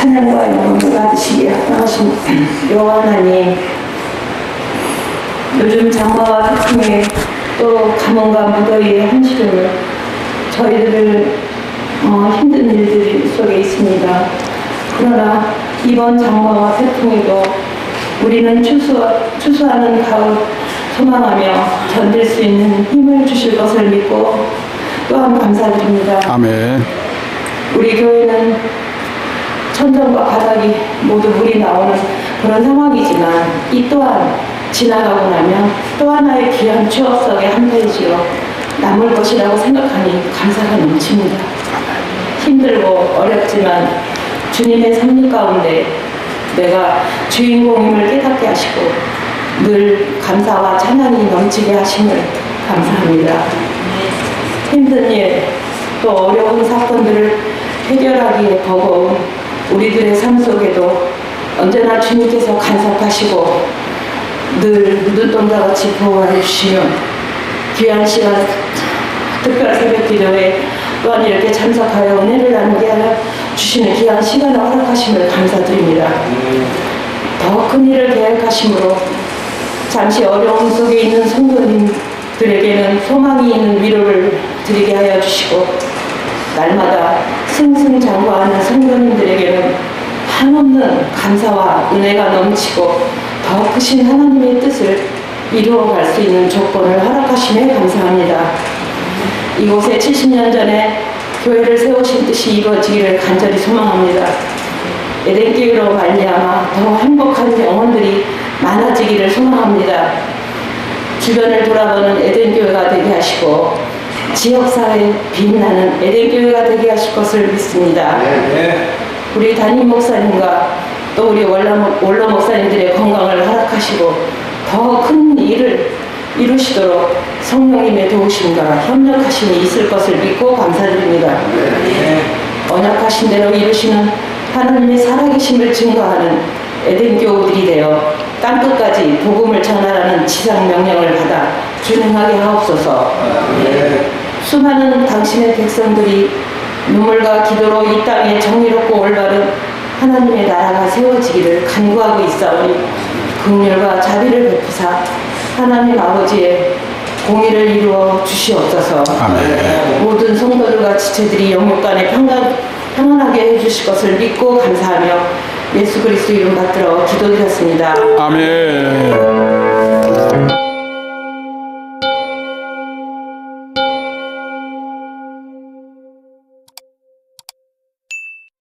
찬양과 영광을 받으시기 합당하신 여호와 하나님 요즘 장마와 태풍에 또 가뭄과 무더위의 한시름을 저희들을 어, 힘든 일들 속에 있습니다. 그러나 이번 장마와 태풍에도 우리는 추수, 추수하는 가을 소망하며 견딜 수 있는 힘을 주실 것을 믿고 또한 감사드립니다. 아멘. 우리 교회는 천정과 바닥이 모두 물이 나오는 그런 상황이지만 이 또한 지나가고 나면 또 하나의 귀한 추억 속의 한 페이지로 남을 것이라고 생각하니 감사가 넘칩니다. 힘들고 어렵지만 주님의 섭리 가운데 내가 주인공임을 깨닫게 하시고 늘 감사와 찬양이 넘치게 하심을 감사합니다. 힘든 일, 또 어려운 사건들을 해결하기에 버거운 우리들의 삶 속에도 언제나 주님께서 간섭하시고 늘 눈동자같이 보호해 주시며 귀한 시간 특별 새벽 기도에 또한 이렇게 참석하여 은혜를 나누게 주시는 귀한 시간을 허락하심을 감사드립니다. 더 큰 일을 계획하심으로 잠시 어려움 속에 있는 성도님들에게는 소망이 있는 위로를 드리게 하여 주시고 날마다 승승장구하는 한없는 감사와 은혜가 넘치고 더 크신 하나님의 뜻을 이루어갈 수 있는 조건을 허락하심에 감사합니다. 이곳에 70년 전에 교회를 세우신 뜻이 이루어지기를 간절히 소망합니다. 에덴교회로 말미암아 더 행복한 영혼들이 많아지기를 소망합니다. 주변을 돌아보는 에덴교회가 되게 하시고 지역사회에 빛나는 에덴교회가 되게 하실 것을 믿습니다. 우리 담임 목사님과 또 우리 원로, 원로 목사님들의 건강을 허락하시고 더 큰 일을 이루시도록 성령님의 도우심과 협력하심이 있을 것을 믿고 감사드립니다. 언약하신 대로 이루시는 하나님의 살아계심을 증거하는 에덴 교우들이 되어 땅끝까지 복음을 전하라는 지상 명령을 받아 준행하게 하옵소서. 수많은 당신의 백성들이 눈물과 기도로 이 땅에 정의롭고 올바른 하나님의 나라가 세워지기를 간구하고 있사오니 긍휼과 자비를 베푸사 하나님 아버지의 공의를 이루어 주시옵소서. 아멘. 모든 성도들과 지체들이 영육간에 평안, 평안하게 해주실 것을 믿고 감사하며 예수 그리스도 이름 받들어 기도드렸습니다. 아멘.